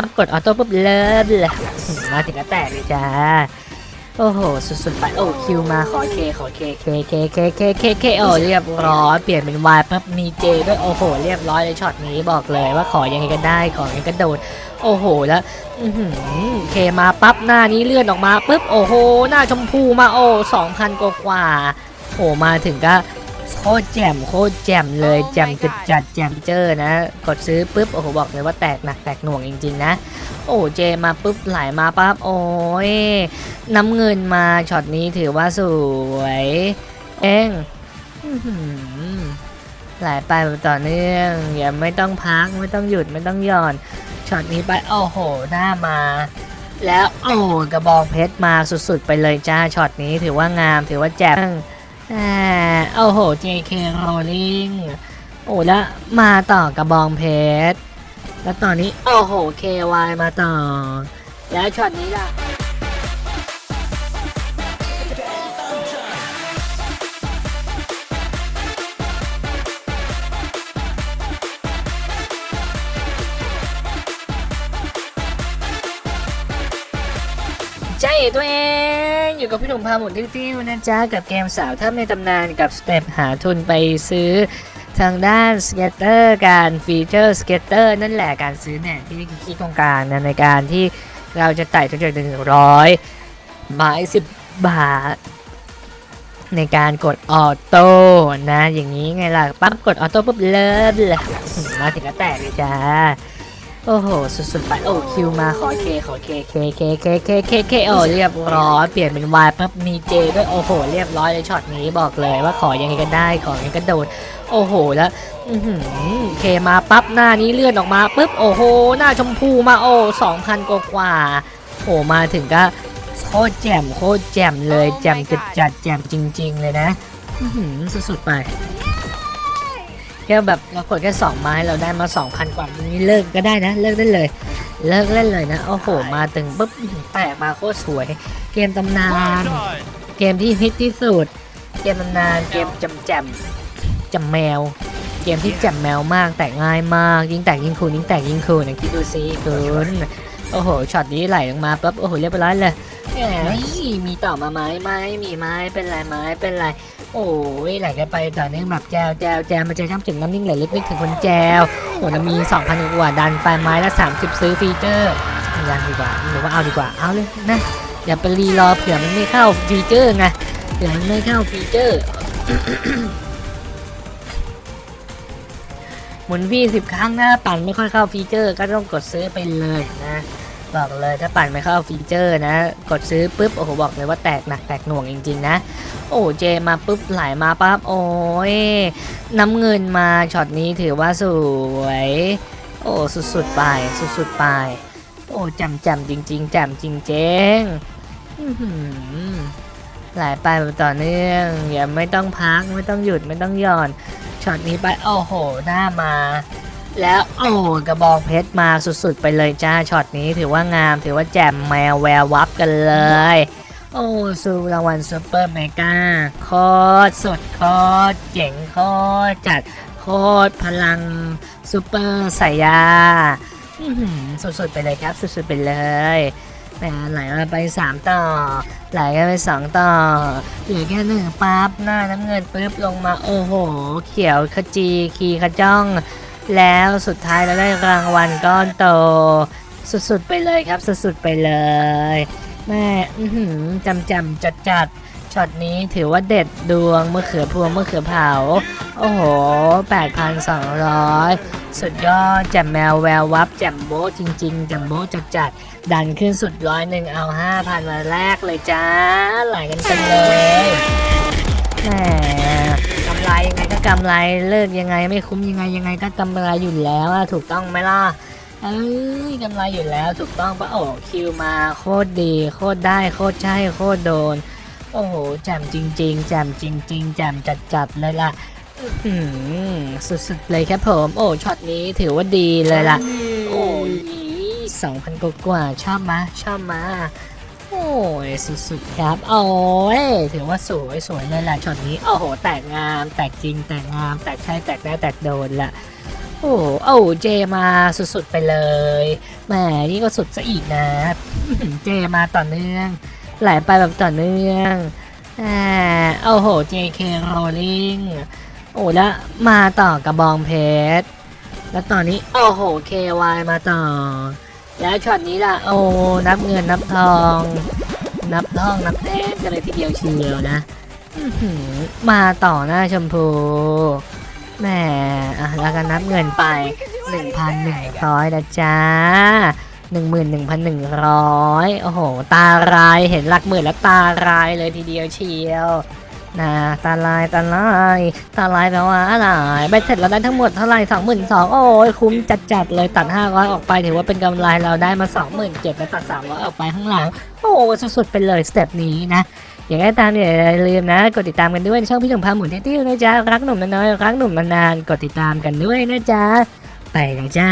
ปั๊บกดออโต้ปุ๊บเลิศเลยมาถึงก็แตกเลยจ้า โอ้โห สุดๆไปโอ้คิวมาขอเคขอเคเคเคเคเคเคเคโอ้เรียบร้อยเปลี่ยนเป็นวายปั๊บมีเจด้วยโอ้โห เรียบร้อยเลยช็อตนี้บอกเลยว่าขอยังไงก็ได้ขอยังไงก็โดนโอ้โหแล้วเคมาปั๊บหน้านี้เลื่อนออกมาปุ๊บโอ้โห หน้าชมพูมาโอ้สองพันกว่าโอ้มาถึงก็ โคตรแจ่มโคตรแจ่มเลยแจ่มจัดจัดๆแจ่มเจอนะ กดซื้อปุ๊บโอ้โหบอกเลยว่าแตกหนักแตกหน่วงจริงๆนะ โอ้เจมาปุ๊บไหลมาปั๊บโอ้ยน้ำเงินมาช็อตนี้ถือว่าสวย เองอื้อหือไหลไปแบบต่อเนื่องอย่าไม่ต้องพักไม่ต้องหยุดไม่ต้องหย่อนช็อตนี้ไปโอ้โหหน้ามา แล้วโอ้กระบองเพชรมาสุดๆไปเลยจ้าช็อตนี้ถือว่างามถือว่าแจ่ม อ่าโอ้โห JK Rolling โอ้แล้วมาต่อกระบองเพชร แล้วตอนนี้ โอ้โห KY มาต่อ แล้วช็อตนี้ล่ะใจตัวเอง อยู่กับพี่หนุ่มพาหมุนติ้วๆนะจ๊ะ กับเกมสาวท่าในตำนานกับสเต็ปหาทุนไปซื้อทางด้านสเก็ตเตอร์การฟีเจอร์สเก็ตเตอร์นั่นแหละการซื้อเนี่ยที่คิดตรงกลางนะในการที่เราจะไต่จนถึงหนึ่งร้อยไม้สิบบาท ในการกดออโต้นะ อย่างนี้ไงล่ะปั๊บกดออโต้ปุ๊บเลิศเลยมาถึงก็แตกเลยจ้า โอ้โห สุดๆไปโอ้คิวมาขอเคขอเคเคเคเคเคเคเคโอ้เรียบร้อยเปลี่ยนเป็นวายปั๊บมีเจด้วยโอ้โห เรียบร้อยเลยช็อตนี้บอกเลยว่าขอยังไงก็ได้ขอยังไงก็โดนโอ้โหแล้วอื้อหือเคมาปั๊บหน้านี้เลื่อนออกมาปุ๊บโอ้โห หน้าชมพูมาโอ้สองพันกว่าๆโอ้มาถึงก็โคตรแจ่มโคตรแจ่มเลยแจ่มจัดจัดๆแจ่มจริง ๆ เลยนะอื้อหือสุดๆไปแค่แบบเรากดแค่สองไม้เราได้มา2,000กว่า นี้เลิกก็ได้นะ เลิกได้เลย เลิกเล่นเลยนะโอ้โห มาถึงปุ๊บแตกมาโคตรสวย เกมตำนาน เกมที่ฮิตที่สุด เกมตำนาน เกมจำแจมจำแมว เกมที่แจำแมวมาก แตกง่ายมาก ยิ่งแตกยิ่งคูลยิ่งแตกยิ่งคูลนะคิดดูสิคุณโอ้โห ช็อตนี้ไหลลงมาปุ๊บ โอ้โห เรียบร้อยเลยแหมมีต่อมาไหมไหมมีไหมเป็นไรไหมเป็นไร โอ้ยไหลกันไปต่อเนื่องแบบแจวแจวแจวมันจะช่ำถึงน้ำนิ่งไหลลึกนึกถึงคนแจวโอ้แล้วมี2,000กว่าดันไปไม้ละ 30 ซื้อฟีเจอร์ยังดีกว่าหรือว่าเอาดีกว่าเอาเลยนะอย่าไปรีรอเผื่อมันไม่เข้าฟีเจอร์ไงเผื่อมันไม่เข้าฟีเจอร์หมุนวีสิบครั้งนะปั่นไม่ค่อยเข้าฟีเจอร์ก็ต้องกดซื้อไปเลยนะ บอกเลยถ้าปั่นไม่เข้าฟีเจอร์นะ กดซื้อปุ๊บโอ้โหบอกเลยว่าแตกหนักแตกหน่วงจริง ๆ นะ โอ้เจมาปุ๊บไหลมาปั๊บโอ้ยน้ำเงินมาช็อตนี้ถือว่าสวย โอ้สุดๆไปสุดๆไปโอ้จำจำจริง ๆจำจริงเจงหือไหลไปต่อเนื่องอย่าไม่ต้องพักไม่ต้องหยุดไม่ต้องหย่อนช็อตนี้ไปโอ้โหหน้ามา แล้วโอ้กระบองเพชรมาสุดๆ ไปเลยจ้าช็อตนี้ถือว่างามถือว่าแจ่มแมวแวววับกันเลย โอ้สูรางวัลซูเปอร์เมกาโคตรสดโคตรเจ๋งโคตรจัดโคตรพลังซูเปอร์สายาสุดๆ ไปเลยครับ สุดๆ ไปเลยแหมไหลมาไปสามต่อ ไหลกันไปสองต่อ เหลือแค่หนึ่งปั๊บหน้าน้ำเงินปุ๊บลงมาโอ้โห เขียวขจี ขีขจ้อง แล้วสุดท้ายเราได้รางวัลก้อนโต สุดๆไปเลยครับ สุดๆไปเลยแม่อื้อหือจำจำจัดจัดๆช็อตนี้ถือว่าเด็ดดวงมะเขือพวงมะเขือเผา โอ้โห 8,200 สุดยอดแจ่มแมวแวววับแจ่มโบจริงๆแจ่มโบจัดจัดๆดันขึ้นสุดร้อยหนึ่งเอา 5,000 มาแรกเลยจ้าไหลกันกันเลยแหมกำ ไรยังไงก็กำไรเลิกยังไง ไม่คุ้มยังไงยังไงก็กำไรอยู่แล้วอะถูกต้องไหมล่ะเอ้ยกำไรอยู่แล้วถูกต้องปะโอ้คิวมาโคตรดี โคตรได้โคตรใช่โคตรโดน โอ้โหแจ่มจริง ๆแจ่มจริง ๆแจ่มจัดๆเลยล่ะอื้อหือสุดๆเลยครับผม โอ้ช็อตนี้ถือว่าดีเลยล่ะ โอ้ยสองพันกว่าๆชอบมะชอบมะ โอ้ยสุดๆครับ โอ้ยถือว่าสวยสวยเลยล่ะช็อตนี้ โอ้โห แตกงาม แตกจริง แตกงาม แตกใช่แตกได้แตกโดนละโอ้โหโอ้เจมาสุดๆไปเลยแหมนี่ก็สุดซะอีกนะเจมาต่อเนื่องไหลไปแบบต่อเนื่องอ่าโอ้โห JK Rolling โอ้แล้วมาต่อกระบองเพชร แล้วตอนนี้ โอ้โห KY มาต่อ แล้วช็อตนี้ล่ะ โอ้ นับเงินนับทอง นับทองนับแต้มกันเลยทีเดียวเชียวนะมาต่อหน้าชมพูแหมอะแล้วก็นับเงินไป 1,100นะจ๊ะ11,100 โอ้โห ตาลายเห็นหลักหมื่นแล้วตาลายเลยทีเดียวเชียว นะตาลายตาลายตาลายแปลว่าอะไรใบเสร็จเราได้ทั้งหมดเท่าไหร่22,000โอ้ยคุ้มจัดๆเลยตัด500อยออกไปถือว่าเป็นกำไรเราได้มา27,000แล้วตัด300อยออกไปข้างหลัง โอ้สุดๆไปเลยสเต็ปนี้นะอย่างไรตามเนี่ยอย่าลืมนะ กดติดตามกันด้วยช่องพี่หนุ่มพาหมุนเที่ยวนะจ๊ะรักหนุ่มน้อยรักหนุ่มนานๆกดติดตามกันด้วยนะจ๊ะไปนะจ๊ะ